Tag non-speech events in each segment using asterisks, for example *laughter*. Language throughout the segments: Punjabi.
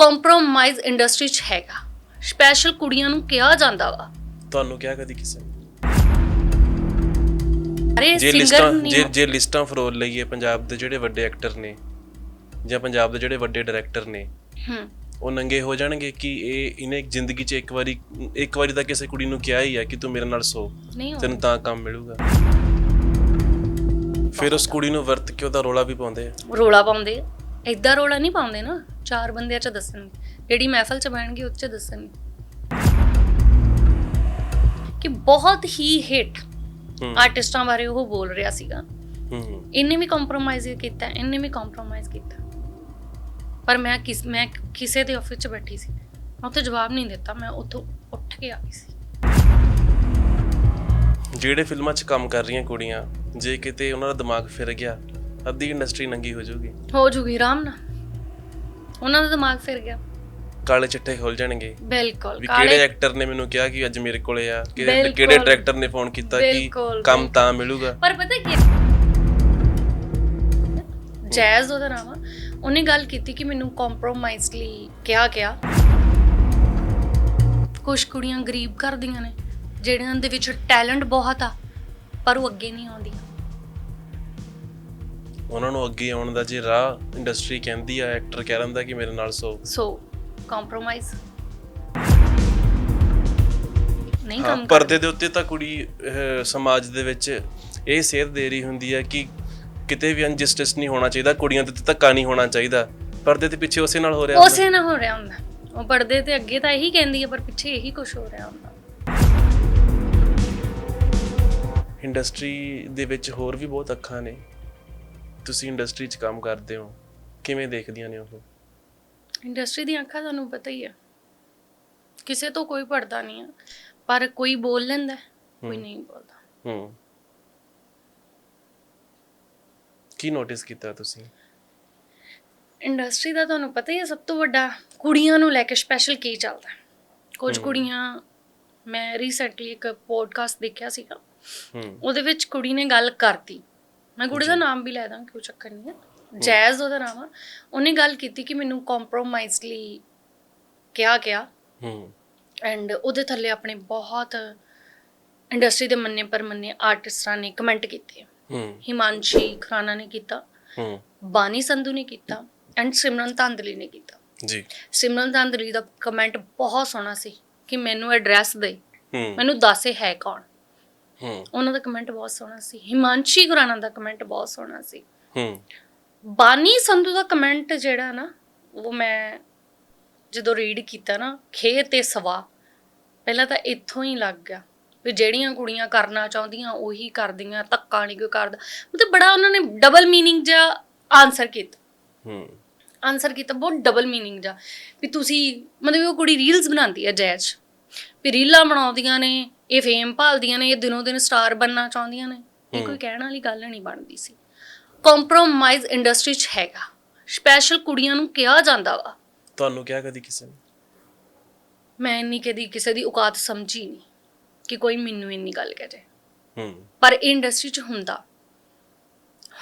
ਕੰਪਰੋਮਾਈਜ਼ ਇੰਡਸਟਰੀ 'ਚ ਹੈਗਾ। ਸਪੈਸ਼ਲ ਕੁੜੀਆਂ ਨੂੰ ਕਿਹਾ ਜਾਂਦਾ ਵਾ। ਤੁਹਾਨੂੰ ਕਿਹਾ ਕਦੀ ਕਿਸੇ ਨੇ? ਅਰੇ ਜੇ ਸਿੰਗਰ ਲਿਸਟਾਂ ਨਹੀਂ ਜੇ ਜੇ ਲਿਸਟਾਂ ਫਰੋਲ ਲਈਏ ਪੰਜਾਬ ਦੇ ਜਿਹੜੇ ਵੱਡੇ ਐਕਟਰ ਨੇ ਜਾਂ ਪੰਜਾਬ ਦੇ ਜਿਹੜੇ ਵੱਡੇ ਡਾਇਰੈਕਟਰ ਨੇ ਹੂੰ। ਉਹ ਨੰਗੇ ਹੋ ਜਾਣਗੇ ਕਿ ਇਹ ਇਹਨੇ ਜ਼ਿੰਦਗੀ 'ਚ ਇੱਕ ਵਾਰੀ ਇੱਕ ਵਾਰੀ ਤਾਂ ਕਿਸੇ ਕੁੜੀ ਨੂੰ ਕਿਹਾ ਹੀ ਆ ਕਿ ਤੂੰ ਮੇਰੇ ਨਾਲ ਸੋ। ਨਹੀਂ ਤੈਨੂੰ ਤਾਂ ਕੰਮ ਮਿਲੂਗਾ। ਫਿਰ ਉਸ ਕੁੜੀ ਨੂੰ ਵਰਤ ਕੇ ਉਹਦਾ ਰੋਲਾ ਵੀ ਪਾਉਂਦੇ ਆ। ਰੋਲਾ ਪਾਉਂਦੇ। ਏਦਾਂ ਰੋਲਾ ਨਹੀਂ ਪਾਉਂਦੇ ਨਾ। ਚਾਰ ਬੰਦਿਆਂ 'ਚ ਦੱਸਣਗੇ ਜਿਹੜੀ ਮਹਿਫਲ 'ਚ ਬਹਿਣਗੇ ਉਹ 'ਚ ਦੱਸਣਗੇ ਕਿ ਬਹੁਤ ਹੀ ਹਿੱਟ ਆਰਟਿਸਟਾਂ ਬਾਰੇ ਉਹ ਬੋਲ ਰਿਹਾ ਸੀਗਾ। ਇਹਨੇ ਵੀ ਕੰਪਰੋਮਾਈਜ਼ ਕੀਤਾ ਇਹਨੇ ਵੀ ਕੰਪਰੋਮਾਈਜ਼ ਕੀਤਾ। ਪਰ ਮੈਂ ਕਿਸ ਮੈਂ ਕਿਸੇ ਦੇ ਆਫਿਸ 'ਚ ਬੈਠੀ ਸੀ ਮੈਂ ਉੱਥੇ ਜਵਾਬ ਨਹੀਂ ਦਿੱਤਾ ਮੈਂ ਉੱਥੋਂ ਉੱਠ ਕੇ ਆ ਗਈ ਸੀ। ਜਿਹੜੇ ਫਿਲਮਾਂ 'ਚ ਕੰਮ ਕਰ ਰਹੀਆਂ ਕੁੜੀਆਂ ਜੇ ਕਿਤੇ ਉਹਨਾਂ ਦਾ ਦਿਮਾਗ ਫਿਰ ਗਿਆ ਅੱਧੀ ਇੰਡਸਟਰੀ ਨੰਗੀ ਹੋ ਜਾਊਗੀ। ਹੋ ਜੂਗੀ ਆਰਾਮ ਨਾਲ। ਉਹਨਾਂ ਦਾ ਦਿਮਾਗ ਫਿਰ ਗਿਆ। ਕਾਲੇ ਚਿੱਟੇ ਖੁੱਲ ਜਾਣਗੇ। ਬਿਲਕੁਲ ਵੀ ਕਾਲੇ ਕਿਹੜੇ ਐਕਟਰ ਨੇ ਮੈਨੂੰ ਕਿਹਾ ਕਿ ਅੱਜ ਮੇਰੇ ਕੋਲੇ ਆ? ਕਿਹੜੇ ਬਿਲਕੁਲ। ਕਿਹੜੇ ਡਾਇਰੈਕਟਰ ਨੇ ਫੋਨ ਕੀਤਾ ਕਿ ਬਿਲਕੁਲ, ਕੰਮ ਤਾਂ ਮਿਲੂਗਾ? ਪਰ ਪਤਾ ਕੀ ਜੈਜ਼ ਉਹਦਾ ਨਾਮ ਆ। ਉਹਨੇ ਗੱਲ ਕੀਤੀ ਕਿ ਮੈਨੂੰ ਕੰਪਰੋਮਾਈਜ਼ਲੀ ਕਿਹਾ ਕਿਹਾ ਕੁਝ ਕੁੜੀਆਂ ਗਰੀਬ ਕਰਦੀਆਂ ਨੇ ਜਿਹੜਿਆਂ ਦੇ ਵਿੱਚ ਟੈਲੈਂਟ ਬਹੁਤ ਆ ਪਰ ਉਹ ਅੱਗੇ ਨਹੀਂ ਆਉਂਦੀਆਂ। ਉਹਨਾਂ ਨੂੰ ਅੱਗੇ ਆਉਣ ਦਾ ਜੇ ਰਾਹ ਇੰਡਸਟਰੀ ਕਹਿੰਦੀ ਆ ਐਕਟਰ ਕਹਿ ਰਹਿੰਦਾ ਕਿ ਮੇਰੇ ਨਾਲ ਸੋ। ਸੋ ਕੰਪਰੋਮਾਈਜ਼ ਨਹੀਂ ਕੰਮ ਪਰਦੇ ਦੇ ਉੱਤੇ ਤਾਂ ਕੁੜੀ ਸਮਾਜ ਦੇ ਵਿੱਚ ਇਹ ਸੇਧ ਦੇ ਰਹੀ ਹੁੰਦੀ ਹੈ ਕਿ ਕਿਤੇ ਵੀ ਅਨਜਸਟਿਸ ਨਹੀਂ ਹੋਣਾ ਚਾਹੀਦਾ ਕੁੜੀਆਂ ਤੇ ਧੱਕਾ ਨਹੀਂ ਹੋਣਾ ਚਾਹੀਦਾ। ਪਰਦੇ ਦੇ ਪਿੱਛੇ ਉਸੇ ਨਾਲ ਹੋ ਰਿਹਾ ਹੁੰਦਾ। ਉਸੇ ਨਾ ਹੋ ਰਿਹਾ ਹੁੰਦਾ। ਉਹ ਪਰਦੇ ਤੇ ਅੱਗੇ ਤਾਂ ਇਹੀ ਕਹਿੰਦੀ ਹੈ ਪਰ ਪਿੱਛੇ ਇਹੀ ਕੁਝ ਹੋ ਰਿਹਾ ਹੁੰਦਾ। ਇੰਡਸਟਰੀ ਦੇ ਵਿੱਚ ਹੋਰ ਵੀ ਬਹੁਤ ਅੱਖਾਂ ਨੇ। ਤੁਸੀਂ ਇੰਡਸਟਰੀ 'ਚ ਕੰਮ ਕਰਦੇ ਹੋ? ਕਿਵੇਂ ਦੇਖਦੀਆਂ ਨੇ ਉਹ? ਇੰਡਸਟਰੀ ਦੀਆਂ ਅੱਖਾਂ ਤੁਹਾਨੂੰ ਪਤਾ ਹੀ ਆ। ਕਿਸੇ ਤੋਂ ਕੋਈ ਪੜਦਾ ਨਹੀਂ ਆ। ਪਰ ਕੋਈ ਬੋਲ ਲੈਂਦਾ ਕੋਈ ਨਹੀਂ ਬੋਲਦਾ। ਹੂੰ। ਕੀ ਨੋਟਿਸ ਕੀਤਾ ਤੁਸੀਂ? ਇੰਡਸਟਰੀ ਦਾ ਤੁਹਾਨੂੰ ਪਤਾ ਹੀ ਹੈ ਸਭ ਤੋਂ ਵੱਡਾ ਕੁੜੀਆਂ ਨੂੰ ਲੈ ਕੇ ਸਪੈਸ਼ਲ ਕੀ ਚੱਲਦਾ। ਕੁਝ ਕੁੜੀਆਂ ਮੈਂ ਰੀਸੈਂਟਲੀ ਇੱਕ ਪੋਡਕਾਸਟ ਦੇਖਿਆ ਸੀਗਾ। ਹੂੰ। ਉਹਦੇ ਵਿੱਚ ਕੁੜੀ ਨੇ ਗੱਲ ਕਰਤੀ। ਮੈਂ ਕੁੜੀ ਦਾ ਨਾਮ ਵੀ ਲੈ ਦਾਂ ਕੋਈ ਚੱਕਰ ਨਹੀਂ ਹੈ। ਜੈਜ਼ ਉਹਦਾ ਨਾਮ ਆ। ਉਹਨੇ ਗੱਲ ਕੀਤੀ ਕਿ ਮੈਨੂੰ ਕੰਪਰੋਮਾਈਜ਼ਲੀ ਕਿਹਾ ਕਿਹਾ ਹੂੰ। ਐਂਡ ਉਹਦੇ ਥੱਲੇ ਆਪਣੇ ਬਹੁਤ ਇੰਡਸਟਰੀ ਦੇ ਮੰਨੇ ਪਰ ਮੰਨੇ ਆਰਟਿਸਟਾਂ ਨੇ ਕਮੈਂਟ ਕੀਤੇ ਹੂੰ। ਹਿਮਾਂਸ਼ੀ ਖਰਾਨਾ ਨੇ ਕੀਤਾ। ਹੂੰ। ਬਾਨੀ ਸੰਧੂ ਨੇ ਕੀਤਾ। ਐਂਡ ਸਿਮਰਨ ਧਾਂਦਲੀ ਨੇ ਕੀਤਾ। ਜੀ। ਸਿਮਰਨ ਧਾਂਦਲੀ ਦਾ ਕਮੈਂਟ ਬਹੁਤ ਸੋਹਣਾ ਸੀ ਕਿ ਮੈਨੂੰ ਐਡਰੈਸ ਦੇ। ਮੈਨੂੰ ਦੱਸ ਹੈ ਕੌਣ। ਉਹਨਾਂ ਦਾ ਕਮੈਂਟ ਬਹੁਤ ਸੋਹਣਾ ਸੀ। ਹਿਮਾਂਸ਼ੀ ਖੁਰਾਨਾ ਦਾ ਕਮੈਂਟ ਬਹੁਤ ਸੋਹਣਾ ਸੀ। ਹੂੰ। ਬਾਨੀ ਸੰਧੂ ਦਾ ਕਮੈਂਟ ਜਿਹੜਾ ਨਾ ਉਹ ਮੈਂ ਜਦੋਂ ਰੀਡ ਕੀਤਾ ਨਾ ਖੇ ਤੇ ਸਵਾ ਪਹਿਲਾਂ ਤਾਂ ਇੱਥੋਂ ਹੀ ਲੱਗ ਗਿਆ ਵੀ ਜਿਹੜੀਆਂ ਕੁੜੀਆਂ ਕਰਨਾ ਚਾਹੁੰਦੀਆਂ ਉਹੀ ਕਰਦੀਆਂ ਧੱਕਾ ਨਹੀਂ ਕੋਈ ਕਰਦਾ। ਮਤਲਬ ਬੜਾ ਉਹਨਾਂ ਨੇ ਡਬਲ ਮੀਨਿੰਗ ਜਿਹਾ ਆਨਸਰ ਕੀਤਾ। ਹੂੰ। ਆਨਸਰ ਕੀਤਾ ਬਹੁਤ ਡਬਲ ਮੀਨਿੰਗ ਜਾ ਵੀ ਤੁਸੀਂ ਮਤਲਬ ਉਹ ਕੁੜੀ ਰੀਲਸ ਬਣਾਉਂਦੀ ਹੈ ਜੈਜ। ਵੀ ਰੀਲਾਂ ਬਣਾਉਂਦੀਆਂ ਨੇ ਇਹ ਫੇਮ ਭਾਲਦੀਆਂ ਨੇ ਇਹ ਦਿਨੋਂ ਦਿਨ ਸਟਾਰ ਬਣਨਾ ਚਾਹੁੰਦੀਆਂ ਨੇ। ਇਹ ਕੋਈ ਕਹਿਣ ਵਾਲੀ ਗੱਲ ਨਹੀਂ ਬਣਦੀ ਸੀ। ਕੰਪਰੋਮਾਈਜ਼ ਇੰਡਸਟਰੀ 'ਚ ਹੈਗਾ। ਸਪੈਸ਼ਲ ਕੁੜੀਆਂ ਨੂੰ ਕਿਹਾ ਜਾਂਦਾ ਵਾ। ਤੁਹਾਨੂੰ ਕਿਹਾ ਕਦੀ ਕਿਸੇ ਨੇ? ਮੈਂ ਇੰਨੀ ਕਦੀ ਕਿਸੇ ਦੀ ਔਕਾਤ ਸਮਝੀ ਨਹੀਂ ਕਿ ਕੋਈ ਮੈਨੂੰ ਇੰਨੀ ਗੱਲ ਕਹਿ ਹੂੰ। ਪਰ ਇਹ ਇੰਡਸਟਰੀ 'ਚ ਹੁੰਦਾ।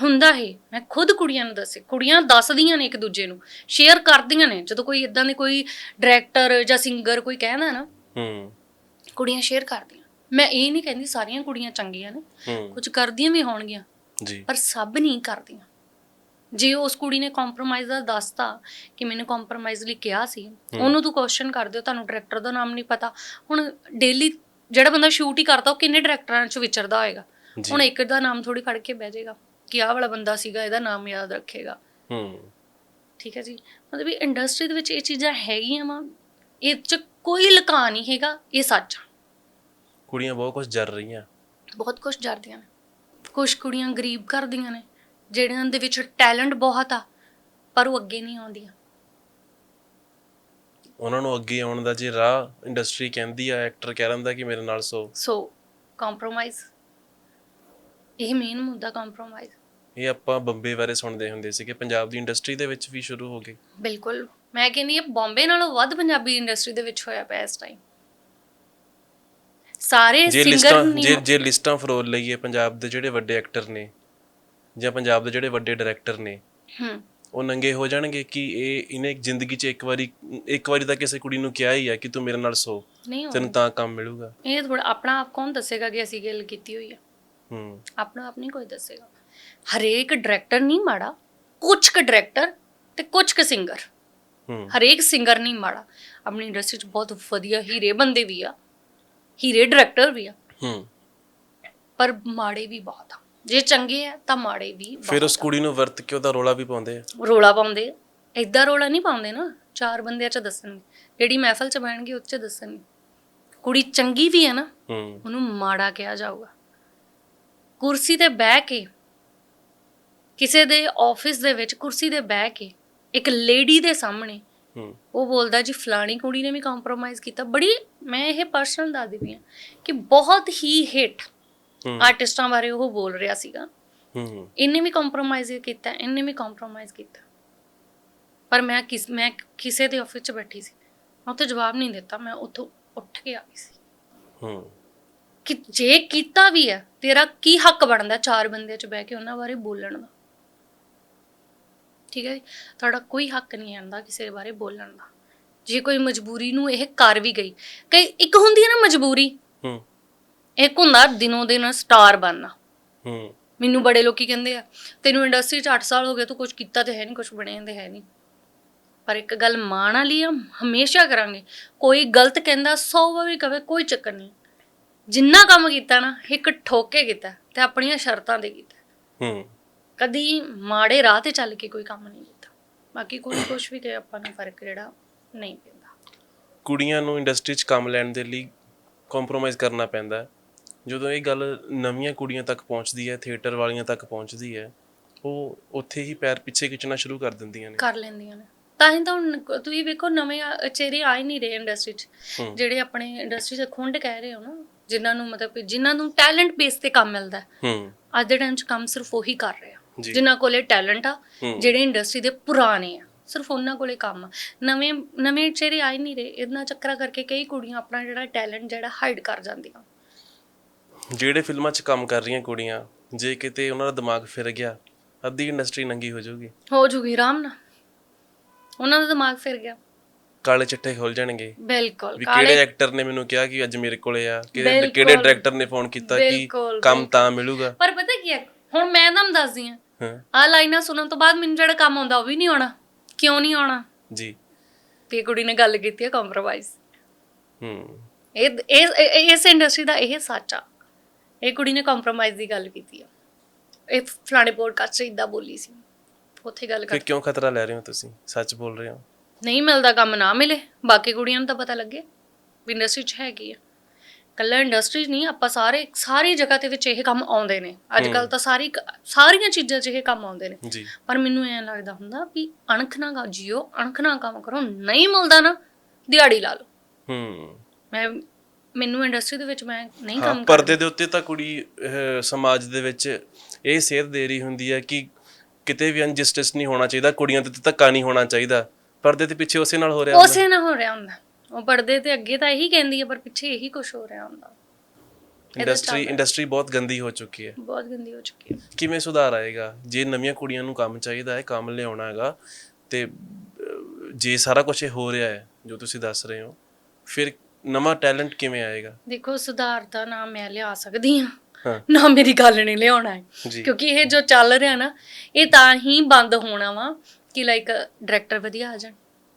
ਹੁੰਦਾ ਹੈ। ਮੈਂ ਖੁਦ ਕੁੜੀਆਂ ਨੂੰ ਦੱਸੇ। ਕੁੜੀਆਂ ਦੱਸਦੀਆਂ ਨੇ ਇੱਕ ਦੂਜੇ ਨੂੰ। ਸ਼ੇਅਰ ਕਰਦੀਆਂ ਨੇ। ਜਦੋਂ ਕੋਈ ਇਦਾਂ ਦੇ ਕੋਈ ਡਾਇਰੈਕਟਰ ਜਾਂ ਸਿੰਗਰ ਕੋਈ ਕਹਿੰਦਾ ਨਾ ਹੂੰ। ਕੁੜੀਆਂ ਸ਼ੇਅਰ ਕਰਦੀਆਂ ਮੈਂ ਇਹ ਨਹੀਂ ਕਹਿੰਦੀ ਸਾਰੀਆਂ ਕੁੜੀਆਂ ਚੰਗੀਆਂ ਨੇ ਹੂੰ। ਕੁਝ ਕਰਦੀਆਂ ਵੀ ਹੋਣਗੀਆਂ ਜੀ। ਪਰ ਸਭ ਨਹੀਂ ਕਰਦੀਆਂ। ਜੇ ਉਸ ਕੁੜੀ ਨੇ ਕੰਪਰੋਮਾਈਜ਼ ਦਾ ਦੱਸਤਾ ਕਿ ਮੈਨੂੰ ਕੰਪਰੋਮਾਈਜ਼ ਲਈ ਕਿਹਾ ਸੀ ਉਹਨੂੰ ਤੂੰ ਕੁਐਸਚਨ ਕਰਦੇ ਹੋ ਤੁਹਾਨੂੰ ਡਾਇਰੈਕਟਰ ਦਾ ਨਾਮ ਨਹੀਂ ਪਤਾ। ਹੁਣ ਡੇਲੀ ਜਿਹੜਾ ਬੰਦਾ ਸ਼ੂਟ ਹੀ ਕਰਦਾ ਉਹ ਕਿੰਨੇ ਡਾਇਰੈਕਟਰਾਂ 'ਚ ਵਿਚਰਦਾ ਹੋਏਗਾ? ਜੀ। ਹੁਣ ਇੱਕ ਦਾ ਨਾਮ ਥੋੜੀ ਖੜ ਕੇ ਬਹਿ ਜਾਏਗਾ ਕਿ ਆਹ ਵਾਲਾ ਬੰਦਾ ਸੀਗਾ ਇਹਦਾ ਨਾਮ ਯਾਦ ਰੱਖੇਗਾ। ਹੂੰ। ਠੀਕ ਹੈ ਜੀ? ਮਤਲਬ ਵੀ ਇੰਡਸਟਰੀ ਦੇ ਵਿੱਚ ਇਹ ਚੀਜ਼ਾਂ ਹੈਗੀਆਂ ਵਾ ਇਹ 'ਚ ਕੋਈ ਲੁਕਾ ਨਹੀਂ ਹੈਗਾ ਇਹ ਸੱਚ ਆ। ਕੁੜੀਆਂ ਬਹੁਤ ਕੁਝ ਜਰ ਰਹੀਆਂ। ਬਹੁਤ ਕੁਝ ਜਰਦੀਆਂ ਨੇ। ਕੁਝ ਕੁੜੀਆਂ ਗਰੀਬ ਕਰਦੀਆਂ ਨੇ ਜਿਹੜਿਆਂ ਦੇ ਵਿੱਚ ਟੈਲੈਂਟ ਬਹੁਤ ਆ ਪਰ ਉਹ ਅੱਗੇ ਨਹੀਂ ਆਉਂਦੀਆਂ। ਉਹਨਾਂ ਨੂੰ ਅੱਗੇ ਆਉਣ ਦਾ ਜੇ ਰਾਹ ਇੰਡਸਟਰੀ ਕਹਿੰਦੀ ਆ ਐਕਟਰ ਕਹਿ ਰਹਿੰਦਾ ਕਿ ਮੇਰੇ ਨਾਲ ਸੋ। ਸੋ ਕੰਪਰੋਮਾਈਜ਼ ਇਹ ਮੇਨ ਮੁੱਦਾ ਕੰਪਰੋਮਾਈਜ਼ ਇਹ ਆਪਾਂ ਬੰਬੇ ਬਾਰੇ ਸੁਣਦੇ ਹੁੰਦੇ ਸੀ ਕਿ ਪੰਜਾਬ ਦੀ ਇੰਡਸਟਰੀ ਦੇ ਵਿੱਚ ਵੀ ਸ਼ੁਰੂ ਹੋ ਗਈ ਬਿਲਕੁਲ। ਮੈਂ ਕਹਿੰਦੀ ਹਾਂ ਬੰਬੇ ਨਾਲੋਂ ਵੱਧ ਪੰਜਾਬੀ ਇੰਡਸਟਰੀ ਦੇ ਵਿੱਚ ਹੋਇਆ ਪਿਆ ਇਸ ਟਾਈਮ ਸਾਰੇ ਜੇ ਸਿੰਗਰ ਲਿਸਟਾਂ ਨਹੀਂ ਜੇ ਜੇ ਲਿਸਟਾਂ ਫਰੋਲ ਲਈਏ ਪੰਜਾਬ ਦੇ ਜਿਹੜੇ ਵੱਡੇ ਐਕਟਰ ਨੇ ਜਾਂ ਪੰਜਾਬ ਦੇ ਜਿਹੜੇ ਵੱਡੇ ਡਾਇਰੈਕਟਰ ਨੇ ਹੂੰ। ਉਹ ਨੰਗੇ ਹੋ ਜਾਣਗੇ ਕਿ ਇਹ ਇਹਨੇ ਜ਼ਿੰਦਗੀ 'ਚ ਇੱਕ ਵਾਰੀ ਇੱਕ ਵਾਰੀ ਤਾਂ ਕਿਸੇ ਕੁੜੀ ਨੂੰ ਕਿਹਾ ਹੀ ਹੈ ਕਿ ਤੂੰ ਮੇਰੇ ਨਾਲ ਸੋ। ਨਹੀਂ ਹੋਣਾ। ਤੈਨੂੰ ਤਾਂ ਕੰਮ ਮਿਲੂਗਾ। ਇਹ ਥੋੜਾ ਆਪਣਾ ਆਪ ਕੌਣ ਦੱਸੇਗਾ ਕਿ ਅਸੀਂ ਗੱਲ ਕੀਤੀ ਹੋਈ ਹੈ ਹੂੰ। ਆਪਣਾ ਆਪ ਨਹੀਂ ਕੋਈ ਦੱਸੇਗਾ। ਹਰੇਕ ਡਾਇਰੈਕਟਰ ਨਹੀਂ ਮਾੜਾ ਕੁਝ ਕੁ ਡਾਇਰੈਕਟਰ ਤੇ ਕੁਝ ਕੁ ਸਿੰਗਰ ਹੂੰ। ਹਰੇਕ ਸਿੰਗਰ ਨਹੀਂ ਮਾੜਾ। ਆਪਣੀ ਇੰਡਸਟਰੀ 'ਚ ਬਹੁਤ ਵਧੀਆ ਹੀਰੇ ਬੰਦੇ ਵੀ ਆ। ਹੀਰੇ ਡਾਇਰੈਕਟਰ ਵੀ ਆ। ਹੂੰ। ਪਰ ਮਾੜੇ ਵੀ ਬਹੁਤ ਆ। ਜੇ ਚੰਗੇ ਆ ਤਾਂ ਮਾੜੇ ਵੀ ਫਿਰ ਉਸ ਕੁੜੀ ਨੂੰ ਵਰਤ ਕੇ ਉਹਦਾ ਰੋਲਾ ਵੀ ਪਾਉਂਦੇ ਆ? ਰੋਲਾ ਪਾਉਂਦੇ ਐਦਾਂ ਰੋਲਾ ਨਹੀਂ ਪਾਉਂਦੇ ਨਾ। ਚਾਰ ਬੰਦਿਆਂ 'ਚ ਦੱਸਣਗੇ। ਜਿਹੜੀ ਮਹਿਫਲ 'ਚ ਬਹਿਣਗੇ ਉਹ 'ਚ ਦੱਸਣਗੇ। ਕੁੜੀ ਚੰਗੀ ਵੀ ਹੈ ਨਾ ਹੂੰ। ਉਹਨੂੰ ਮਾੜਾ ਕਿਹਾ ਜਾਊਗਾ। ਕੁਰਸੀ ਤੇ ਬਹਿ ਕੇ ਕਿਸੇ ਦੇ ਆਫਿਸ ਦੇ ਵਿੱਚ ਕੁਰਸੀ ਤੇ ਬਹਿ ਕੇ ਇੱਕ ਲੇਡੀ ਦੇ ਸਾਹਮਣੇ ਉਹ ਬੋਲਦਾ ਜੀ ਫਲਾਣੀ ਕੁੜੀ ਨੇ ਵੀ ਕੰਪਰੋਮਾਈਜ਼ ਕੀਤਾ। ਬੜੀ ਮੈਂ ਇਹ ਪਰਸਨਲ ਦੱਸਦੀ ਪਈ ਹਾਂ ਕਿ ਬਹੁਤ ਹੀ ਹਿੱਟ ਆਰਟਿਸਟਾਂ ਬਾਰੇ ਉਹ ਬੋਲ ਰਿਹਾ ਸੀਗਾ। ਹੂੰ। ਇਹਨੇ ਵੀ ਕੰਪਰੋਮਾਈਜ਼ ਕੀਤਾ ਇਹਨੇ ਵੀ ਕੰਪਰੋਮਾਈਜ਼ ਕੀਤਾ। ਪਰ ਮੈਂ ਕਿਸ ਮੈਂ ਕਿਸੇ ਦੇ ਆਫਿਸ 'ਚ ਬੈਠੀ ਸੀ। ਮੈਂ ਉੱਥੇ ਜਵਾਬ ਨਹੀਂ ਦਿੱਤਾ ਮੈਂ ਉੱਥੋਂ ਉੱਠ ਕੇ ਆ ਗਈ ਸੀ। ਹੂੰ। ਕਿ ਜੇ ਕੀਤਾ ਵੀ ਹੈ ਤੇਰਾ ਕੀ ਹੱਕ ਬਣਦਾ ਚਾਰ ਬੰਦਿਆਂ 'ਚ ਬਹਿ ਕੇ ਉਹਨਾਂ ਬਾਰੇ ਬੋਲਣ ਦਾ? ਠੀਕ ਹੈ ਜੀ? ਤੁਹਾਡਾ ਕੋਈ ਹੱਕ ਨਹੀਂ ਆਂਦਾ ਕਿਸੇ ਬਾਰੇ ਬੋਲਣ ਦਾ। ਜੇ ਕੋਈ ਮਜਬੂਰੀ ਨੂੰ ਇਹ ਕਰ ਵੀ ਗਈ ਕਈ ਇੱਕ ਹੁੰਦੀ ਹੈ ਨਾ ਮਜਬੂਰੀ ਹੂੰ। ਇੱਕ ਹੁੰਦਾ ਦਿਨੋਂ ਦਿਨ ਸਟਾਰ ਬਣਨਾ। ਹੂੰ। ਮੈਨੂੰ ਬੜੇ ਲੋਕੀ ਕਹਿੰਦੇ ਆ ਤੈਨੂੰ ਇੰਡਸਟਰੀ 'ਚ 8 ਸਾਲ ਹੋ ਗਏ ਤੂੰ ਕੁਝ ਕੀਤਾ ਤੇ ਹੈ ਨਹੀਂ ਕੁਝ ਬਣਿਆ ਤੇ ਹੈ ਨਹੀਂ। ਪਰ ਇੱਕ ਗੱਲ ਮਾਣ ਵਾਲੀ ਆ ਹਮੇਸ਼ਾ ਕਰਾਂਗੇ। ਕੋਈ ਗਲਤ ਕਹਿੰਦਾ 100 ਵਾਰੀ ਕਵੇ ਕੋਈ ਚੱਕਰ ਨਹੀਂ। ਜਿੰਨਾ ਕੰਮ ਕੀਤਾ ਨਾ ਇੱਕ ਠੋਕੇ ਕੀਤਾ ਤੇ ਆਪਣੀਆਂ ਸ਼ਰਤਾਂ ਤੇ ਕੀਤਾ। ਹੂੰ। ਕਦੀ ਮਾੜੇ ਰਾਹ ਤੇ ਚੱਲ ਕੇ ਕੋਈ ਕੰਮ ਨਹੀਂ ਕੀਤਾ। ਬਾਕੀ ਕੋਈ ਕੁਝ ਵੀ ਕਹੇ ਆਪਾਂ ਨੂੰ ਫ਼ਰਕ ਜਿਹੜਾ ਨਹੀਂ ਪੈਂਦਾ। ਕੁੜੀਆਂ ਨੂੰ ਇੰਡਸਟਰੀ 'ਚ ਕੰਮ ਲੈਣ ਦੇ ਲਈ ਕੰਪਰੋਮਾਈਜ਼ ਕਰਨਾ ਪੈਂਦਾ। ਜਦੋਂ ਇਹ ਗੱਲ ਨਵੀਆਂ ਕੁੜੀਆਂ ਤੱਕ ਪਹੁੰਚਦੀ ਹੈ ਥੀਏਟਰ ਵਾਲੀਆਂ ਤੱਕ ਪਹੁੰਚਦੀ ਹੈ ਉਹ ਉੱਥੇ ਹੀ ਪੈਰ ਪਿੱਛੇ ਖਿੱਚਣਾ ਸ਼ੁਰੂ ਕਰ ਦਿੰਦੀਆਂ ਨੇ। ਕਰ ਲੈਂਦੀਆਂ ਨੇ। ਤਾਂ ਹੀ ਤਾਂ ਹੁਣ ਤੁਸੀਂ ਵੇਖੋ ਨਵੇਂ ਚਿਹਰੇ ਆ ਹੀ ਨਹੀਂ ਰਹੇ ਇੰਡਸਟਰੀ 'ਚ। ਜਿਹੜੇ ਆਪਣੇ ਇੰਡਸਟਰੀ 'ਚ ਖੁੰਡ ਕਹਿ ਰਹੇ ਹੋ ਨਾ ਜਿਨ੍ਹਾਂ ਨੂੰ ਮਤਲਬ ਜਿਨ੍ਹਾਂ ਨੂੰ ਟੈਲੈਂਟ ਬੇਸ ਤੇ ਕੰਮ ਮਿਲਦਾ ਹੈ। ਅੱਜ ਦੇ ਟਾਈਮ 'ਚ ਕੰਮ ਸਿਰਫ ਉਹੀ ਕਰ ਰਹੇ ਜੀ। ਜਿਨ੍ਹਾਂ ਕੋਲੇ ਟੈਲੈਂਟ ਆ ਹੂੰ। ਜਿਹੜੇ ਇੰਡਸਟਰੀ ਦੇ ਪੁਰਾਣੇ ਆ ਸਿਰਫ ਉਹਨਾਂ ਕੋਲੇ ਕੰਮ ਆ। ਨਵੇਂ ਨਵੇਂ ਚਿਹਰੇ ਆ ਹੀ ਨਹੀਂ ਰਹੇ ਇਹਨਾਂ ਚੱਕਰਾਂ ਕਰਕੇ ਕਈ ਕੁੜੀਆਂ ਆਪਣਾ ਜਿਹੜਾ ਟੈਲੈਂਟ ਜਿਹੜਾ ਹਾਈਡ ਕਰ ਜਾਂਦੀਆਂ। ਜਿਹੜੇ ਫਿਲਮਾਂ 'ਚ ਕੰਮ ਕਰ ਰਹੀਆਂ ਕੁੜੀਆਂ ਜੇ ਕਿਤੇ ਉਹਨਾਂ ਦਾ ਦਿਮਾਗ ਫਿਰ ਗਿਆ ਅੱਧੀ ਇੰਡਸਟਰੀ ਨੰਗੀ ਹੋ ਜਾਊਗੀ। ਹੋ ਜੂਗੀ ਆਰਾਮ ਨਾਲ। ਉਹਨਾਂ ਦਾ ਦਿਮਾਗ ਫਿਰ ਗਿਆ। ਕਾਲੇ ਚਿੱਟੇ ਖੁੱਲ ਜਾਣਗੇ। ਬਿਲਕੁਲ ਵੀ ਕਾਲੇ ਕਿਹੜੇ ਐਕਟਰ ਨੇ ਮੈਨੂੰ ਕਿਹਾ ਕਿ ਅੱਜ ਮੇਰੇ ਕੋਲੇ ਆ ਕਿਹੜੇ ਬਿਲਕੁਲ। ਕਿਹੜੇ ਡਾਇਰੈਕਟਰ ਨੇ ਫੋਨ ਕੀਤਾ ਕਿ ਬਿਲਕੁਲ, ਕੰਮ ਤਾਂ ਮਿਲੂਗਾ। ਪਰ ਪਤਾ ਕੀ ਹੈ ਹੁਣ ਮੈਂ ਤੁਹਾਨੂੰ ਦੱਸਦੀ ਆ ਹਾਂ। ਆ ਲਾਈਨਾਂ ਸੁਣਨ ਤੋਂ ਬਾਅਦ ਮੈਨੂੰ ਜਿਹੜਾ ਕੰਮ ਆਉਂਦਾ ਉਹ ਵੀ ਨਹੀਂ ਆਉਣਾ। ਕਿਉਂ ਨਹੀਂ ਆਉਣਾ? ਜੀ। ਤੇ ਕੁੜੀ ਨੇ ਗੱਲ ਕੀਤੀ ਹੈ ਕੰਪਰੋਮਾਈਜ਼ ਹੂੰ। ਇਹ ਇਹ- ਇਸ ਇੰਡਸਟਰੀ ਦਾ ਇਹ ਸੱਚ ਆ। ਇਹ ਕੁੜੀ ਨੇ ਕੰਪਰੋਮਾਈਜ਼ ਦੀ ਗੱਲ ਕੀਤੀ ਆ। ਇਹ ਫਲਾਣੇ ਪੋਡਕਾਸਟ 'ਚ ਇਦਾਂ ਬੋਲੀ ਸੀ। ਉੱਥੇ ਗੱਲ ਫਿਰ ਕਰ ਕਿਉਂ ਖਤਰਾ ਲੈ ਰਹੇ ਹੋ ਤੁਸੀਂ? ਸੱਚ ਬੋਲ ਰਹੇ ਹੋ? ਨਹੀਂ ਮਿਲਦਾ ਕੰਮ ਨਾ ਮਿਲੇ। ਬਾਕੀ ਕੁੜੀਆਂ ਨੂੰ ਤਾਂ ਪਤਾ ਲੱਗੇ। ਵੀ ਇੰਡਸਟਰੀ 'ਚ ਹੈਗੀ ਆ। ਕੱਲਾ ਇੰਡਸਟਰੀ ਨਹੀਂ ਆਪਾਂ ਸਾਰੇ ਸਾਰੀ ਜਗ੍ਹਾ ਤੇ ਵਿੱਚ ਇਹ ਕੰਮ ਆਉਂਦੇ ਨੇ। ਅੱਜ ਕੱਲ ਤਾਂ ਸਾਰੀ ਸਾਰੀਆਂ ਚੀਜ਼ਾਂ 'ਚ ਇਹ ਕੰਮ ਆਉਂਦੇ ਨੇ। ਜੀ। ਪਰ ਮੈਨੂੰ ਐਂ ਲੱਗਦਾ ਹੁੰਦਾ ਵੀ ਅਣਖ ਨਾ ਗਾ ਜਿਓ ਅਣਖ ਨਾ ਕੰਮ ਕਰੋ ਨਹੀਂ ਮਿਲਦਾ ਨਾ ਦਿਹਾੜੀ ਲਾ ਲਓ। ਹੂੰ। ਮੈਂ ਮੈਨੂੰ ਇੰਡਸਟਰੀ ਦੇ ਵਿੱਚ ਮੈਂ ਨਹੀਂ ਕੰਮ ਪਰਦੇ ਦੇ ਉੱਤੇ ਤਾਂ ਕੁੜੀ ਸਮਾਜ ਦੇ ਵਿੱਚ ਇਹ ਸੇਧ ਦੇ ਰਹੀ ਹੁੰਦੀ ਹੈ ਕਿ ਕਿਤੇ ਵੀ ਅਨਜਸਟਿਸ ਨਹੀਂ ਹੋਣਾ ਚਾਹੀਦਾ ਕੁੜੀਆਂ ਤੇ ਧੱਕਾ ਨਹੀਂ ਹੋਣਾ ਚਾਹੀਦਾ। ਪਰਦੇ ਦੇ ਪਿੱਛੇ ਉਸੇ ਨਾਲ ਹੋ ਰਿਹਾ ਹੁੰਦਾ। ਉਸੇ ਨਾਲ ਹੋ ਰਿਹਾ ਹੁੰਦਾ। ਉਹ ਪਰਦੇ ਤੇ ਅੱਗੇ ਤਾਂ ਇਹੀ ਕਹਿੰਦੀ ਹੈ ਪਰ ਪਿੱਛੇ ਇਹੀ ਕੁਝ ਹੋ ਰਿਹਾ ਹੁੰਦਾ। ਇੰਡਸਟਰੀ ਇੰਡਸਟਰੀ ਬਹੁਤ ਗੰਦੀ ਹੋ ਚੁੱਕੀ ਹੈ। ਬਹੁਤ ਗੰਦੀ ਹੋ ਚੁੱਕੀ ਹੈ। ਕਿਵੇਂ ਸੁਧਾਰ ਆਏਗਾ? ਜੇ ਨਵੀਆਂ ਕੁੜੀਆਂ ਨੂੰ ਕੰਮ ਚਾਹੀਦਾ ਹੈ ਕੰਮ ਲਿਆਉਣਾ ਹੈਗਾ ਤੇ ਜੇ ਸਾਰਾ ਕੁਝ ਇਹ ਹੋ ਰਿਹਾ ਹੈ ਜੋ ਤੁਸੀਂ ਦੱਸ ਰਹੇ ਹੋ ਫਿਰ ਨਵਾਂ ਟੈਲੈਂਟ ਕਿਵੇਂ ਆਏਗਾ? ਦੇਖੋ ਸੁਧਾਰ ਦਾ ਨਾਮ ਮੈਂ ਲਿਆ ਸਕਦੀ ਹਾਂ ਨਾ ਮੇਰੀ ਗੱਲ ਨਹੀਂ ਲਿਆਉਣਾ ਹੈ। ਕਿਉਂਕਿ ਇਹ ਜੋ ਚੱਲ ਰਿਹਾ ਨਾ ਇਹ ਤਾਂ ਹੀ ਬੰਦ ਹੋਣਾ ਵਾ ਕਿ ਲਾਈਕ ਡਾਇਰੈਕਟਰ ਵਧੀਆ ਆ ਜਾਣ।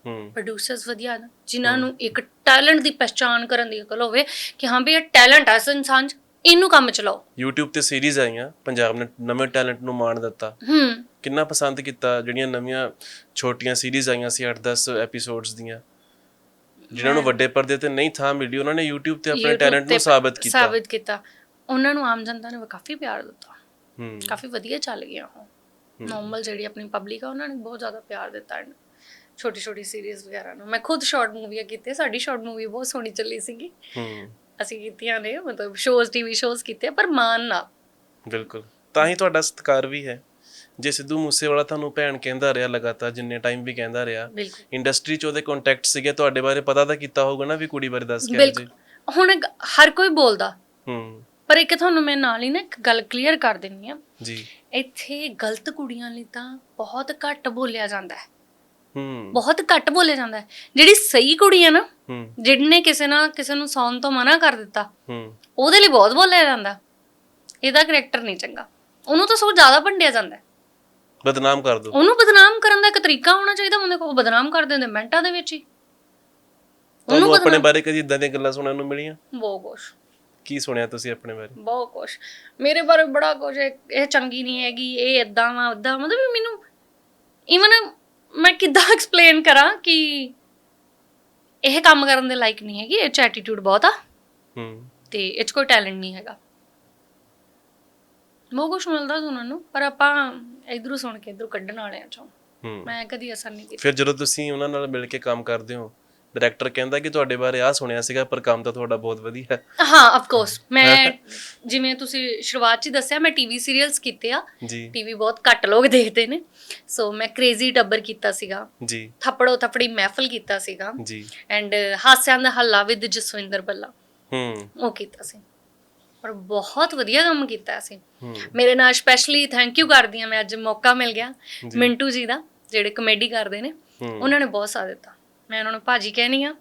ਪ੍ਰੋਡਿਊਸਰਸ ਵਧੀਆ ਨੇ ਜਿਨ੍ਹਾਂ ਨੂੰ ਇੱਕ ਟੈਲੈਂਟ ਦੀ ਪਛਾਣ ਕਰਨ ਦੀ ਅਕਲ ਹੋਵੇ ਕਿ ਹਾਂ ਵੀ ਇਹ ਟੈਲੈਂਟ ਹੈ ਇਸ ਇਨਸਾਨ 'ਚ ਇਹਨੂੰ ਕੰਮ ਚਲਾਓ। YouTube ਤੇ ਸੀਰੀਜ਼ ਆਈਆਂ ਪੰਜਾਬ ਨੇ ਨਵੇਂ ਟੈਲੈਂਟ ਨੂੰ ਮਾਣ ਦਿੱਤਾ। ਹੂੰ। ਕਿੰਨਾ ਪਸੰਦ ਕੀਤਾ ਜਿਹੜੀਆਂ ਨਵੀਆਂ ਛੋਟੀਆਂ ਸੀਰੀਜ਼ ਆਈਆਂ ਸੀ 8-10 ਐਪੀਸੋਡਸ ਦੀਆਂ। ਜਿਨ੍ਹਾਂ ਨੂੰ ਵੱਡੇ ਪਰਦੇ ਤੇ ਨਹੀਂ ਥਾਂ ਮਿਲੀ ਉਹਨਾਂ ਨੇ YouTube ਤੇ ਆਪਣੇ ਟੈਲੈਂਟ ਨੂੰ ਸਾਬਤ ਕੀਤਾ। ਸਾਬਿਤ ਕੀਤਾ। ਉਹਨਾਂ ਨੂੰ ਆਮ ਜਨਤਾ ਨੇ ਕਾਫੀ ਪਿਆਰ ਦਿੱਤਾ। ਹੂੰ। ਕਾਫੀ ਵਧੀਆ ਚੱਲ ਗਿਆ ਉਹ। ਨਾਰਮਲ ਜਿਹੜੀ ਆਪਣੀ ਪਬਲਿਕ ਆ ਉਹਨਾਂ ਨੇ ਬਹੁਤ ਜ਼ਿਆਦਾ ਪਿਆਰ ਦਿੱਤਾ ਇਹਨੂੰ। ਛੋਟੀ ਛੋਟੀ ਸੀਰੀਜ਼ ਵਗੈਰਾ ਨੂੰ। ਮੈਂ ਖੁਦ ਸ਼ਾਰਟ ਮੂਵੀਆਂ ਕੀਤੇ ਸਾਡੀ ਸ਼ਾਰਟ ਮੂਵੀ ਬਹੁਤ ਸੋਹਣੀ ਚੱਲੀ ਸੀਗੀ। ਹੂੰ। ਅਸੀਂ ਕੀਤੀਆਂ ਨੇ ਮਤਲਬ ਸ਼ੋਜ਼ ਟੀਵੀ ਸ਼ੋਜ਼ ਕੀਤੇ ਪਰ ਮਾਨ ਨਾ। ਬਿਲਕੁਲ। ਤਾਂ ਹੀ ਤੁਹਾਡਾ ਸਤਿਕਾਰ ਵੀ ਹੈ। ਜੇ ਸਿੱਧੂ ਮੂਸੇਵਾਲਾ ਤੁਹਾਨੂੰ ਭੈਣ ਕਹਿੰਦਾ ਰਿਹਾ ਲਗਾਤਾਰ ਜਿੰਨੇ ਟਾਈਮ ਵੀ ਕਹਿੰਦਾ ਰਿਹਾ ਬਿਲਕੁਲ। ਇੰਡਸਟਰੀ 'ਚ ਉਹਦੇ ਕੰਟੈਕਟ ਸੀਗੇ ਤੁਹਾਡੇ ਬਾਰੇ ਪਤਾ ਤਾਂ ਕੀਤਾ ਹੋਊਗਾ ਨਾ ਵੀ ਕੁੜੀ ਬਾਰੇ ਦੱਸ ਕੇ ਜੀ। ਬਿਲਕੁਲ। ਹੁਣ ਹਰ ਕੋਈ ਬੋਲਦਾ। ਹੂੰ। ਪਰ ਇੱਕ ਤੁਹਾਨੂੰ ਮੈਂ ਨਾਲ ਹੀ ਨਾ ਇੱਕ ਗੱਲ ਕਲੀਅਰ ਕਰ ਦਿੰਨੀ ਆ। ਜੀ। ਇੱਥੇ ਗਲਤ ਕੁੜੀਆਂ ਲਈ ਤਾਂ ਬਹੁਤ ਘੱਟ ਬੋਲਿਆ ਜਾਂਦਾ ਹੈ। ਹੂੰ। ਬਹੁਤ ਘੱਟ ਬੋਲਿਆ ਜਾਂਦਾ ਹੈ। ਜਿਹੜੀ ਸਹੀ ਕੁੜੀ ਹੈ ਨਾ ਹੂੰ। ਜਿਹਨੇ ਕਿਸੇ ਨਾਲ ਕਿਸੇ ਨੂੰ ਸੌਣ ਤੋਂ ਮਨਾ ਕਰ ਦਿੱਤਾ ਹੂੰ। ਉਹਦੇ ਲਈ ਬਹੁਤ ਬੋਲਿਆ ਜਾਂਦਾ। ਇਹਦਾ ਕਰੈਕਟਰ ਨਹੀਂ ਚੰਗਾ। ਉਹਨੂੰ ਤਾਂ ਸਗੋਂ ਜ਼ਿਆਦਾ ਭੰਡਿਆ ਜਾਂਦਾ ਹੈ। ਬਦਨਾਮ ਕਰ ਦੋ। ਉਹਨੂੰ ਬਦਨਾਮ ਕਰਨ ਦਾ ਇੱਕ ਤਰੀਕਾ ਹੋਣਾ ਚਾਹੀਦਾ ਬੰਦੇ ਕੋਲ ਉਹ ਬਦਨਾਮ ਕਰ ਦਿੰਦੇ ਮਿੰਟਾਂ ਦੇ ਵਿੱਚ ਹੀ। ਤੁਹਾਨੂੰ ਆਪਣੇ ਬਾਰੇ ਕਦੀ ਇਦਾਂ ਦੀਆਂ ਗੱਲਾਂ ਸੁਣਨ ਨੂੰ ਮਿਲੀਆਂ? ਬਹੁਤ ਕੁਛ। ਕੀ ਸੁਣਿਆ ਤੁਸੀਂ ਆਪਣੇ ਬਾਰੇ? ਬਹੁਤ ਕੁਛ। ਮੇਰੇ ਬਾਰੇ ਬੜਾ ਕੁਛ ਹੈ, ਇਹ ਚੰਗੀ ਨਹੀਂ ਹੈਗੀ ਇਹ ਇਦਾਂ ਵਾ ਉਦਾਂ ਮਤਲਬ ਵੀ ਮੈਨੂੰ ਇਵਨ ਮੈਂ ਕਿੱਦਾਂ ਐਕਸਪਲੇਨ ਕਰਾਂ ਕਿ ਇਹ ਕੰਮ ਕਰਨ ਦੇ ਲਾਇਕ ਨਹੀਂ ਹੈਗੀ ਇਹ ਚ ਐਟੀਟਿਊਡ ਬਹੁਤ ਆ। ਹੂੰ। ਤੇ ਇਹ 'ਚ ਕੋਈ ਟੈਲੈਂਟ ਨਹੀਂ ਹੈਗਾ। ਕੁਛ ਮਿਲਦਾ ਸੁਣਨ ਨੂੰ ਪਰ ਆਪਾਂ ਇਧਰੋਂ ਸੁਣ ਕੇ ਇਧਰੋਂ ਕੱਢਣ ਵਾਲਿਆਂ ਚੋਂ। ਹੂੰ। ਮੈਂ ਕਦੀ ਅਸਰ ਨਹੀਂ ਕੀਤਾ। ਫਿਰ ਜਦੋਂ ਤੁਸੀਂ ਉਹਨਾਂ ਨਾਲ ਮਿਲ ਕੇ ਕੰਮ ਕਰਦੇ ਹੋ ਡਾਇਰੈਕਟਰ ਕਹਿੰਦਾ ਕਿ ਤੁਹਾਡੇ ਬਾਰੇ ਆਹ ਸੁਣਿਆ ਸੀਗਾ ਪਰ ਕੰਮ ਤਾਂ ਤੁਹਾਡਾ ਬਹੁਤ ਵਧੀਆ ਹੈ। ਹਾਂ ਆਫ ਕੋਰਸ *laughs* ਮੈਂ ਜਿਵੇਂ ਤੁਸੀਂ ਸ਼ੁਰੂਆਤ 'ਚ ਦੱਸਿਆ ਮੈਂ ਟੀਵੀ ਸੀਰੀਅਲਸ ਕੀਤੇ ਆ। ਜੀ। ਟੀਵੀ ਬਹੁਤ ਘੱਟ ਲੋਕ ਦੇਖਦੇ ਨੇ। ਸੋ ਮੈਂ ਕ੍ਰੇਜ਼ੀ ਟੱਬਰ ਕੀਤਾ ਸੀਗਾ। ਜੀ। ਥੱਪੜੋ ਥੱਪੜੀ ਮਹਿਫਲ ਕੀਤਾ ਸੀਗਾ। ਜੀ। ਐਂਡ ਹਾਸਿਆਂ ਦਾ ਹੱਲਾ ਵਿਦ ਜਸਵਿੰਦਰ ਬੱਲਾ ਹੂੰ। ਉਹ ਕੀਤਾ ਸੀ। ਪਰ ਬਹੁਤ ਵਧੀਆ ਕੰਮ ਕੀਤਾ ਸੀ। ਮੇਰੇ ਨਾਲ ਸਪੈਸ਼ਲੀ ਥੈਂਕ ਯੂ ਕਰਦੀ ਆ ਮੈਂ ਅੱਜ ਮੌਕਾ ਮਿਲ ਗਿਆ ਮਿੰਟੂ ਜੀ ਦਾ ਜਿਹੜੇ ਕਮੇਡੀ ਕਰਦੇ ਨੇ। ਉਹਨਾਂ ਨੇ ਬਹੁਤ ਸਾਥ ਦਿੱਤਾ। ਮੈਂ ਉਹਨਾਂ ਨੂੰ ਭਾਜੀ ਕਹਿਣੀ ਆ।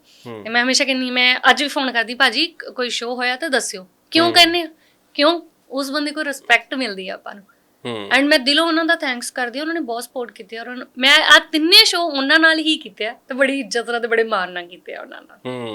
ਤੇ ਮੈਂ ਹਮੇਸ਼ਾ ਕਹਿੰਨੀ ਮੈਂ ਅੱਜ ਵੀ ਫੋਨ ਕਰਦੀ ਭਾਜੀ ਕ- ਕੋਈ ਸ਼ੋਅ ਹੋਇਆ ਤਾਂ ਦੱਸਿਓ। ਕਿਉਂ ਕਹਿੰਨੇ ਆ? ਕਿਉਂ? ਉਸ ਬੰਦੇ ਕੋਲ ਰਿਸਪੈਕਟ ਮਿਲਦੀ ਆ ਆਪਾਂ ਨੂੰ। ਹੂੰ। ਐਂਡ ਮੈਂ ਦਿਲੋਂ ਉਹਨਾਂ ਦਾ ਥੈਂਕਸ ਕਰਦੀ ਹਾਂ ਉਹਨਾਂ ਨੇ ਬਹੁਤ ਸਪੋਰਟ ਕੀਤੀ ਆ ਔਰ ਉਹਨਾਂ- ਮੈਂ ਆ ਤਿੰਨੇ ਸ਼ੋਅ ਉਹਨਾਂ ਨਾਲ ਹੀ ਕੀਤੇ ਆ ਤੇ ਬੜੀ ਇੱਜ਼ਤ ਨਾਲ ਤੇ ਬੜੇ ਮਾਣ ਨਾਲ ਕੀਤੇ ਆ ਉਹਨਾਂ ਨਾਲ। ਹੂੰ।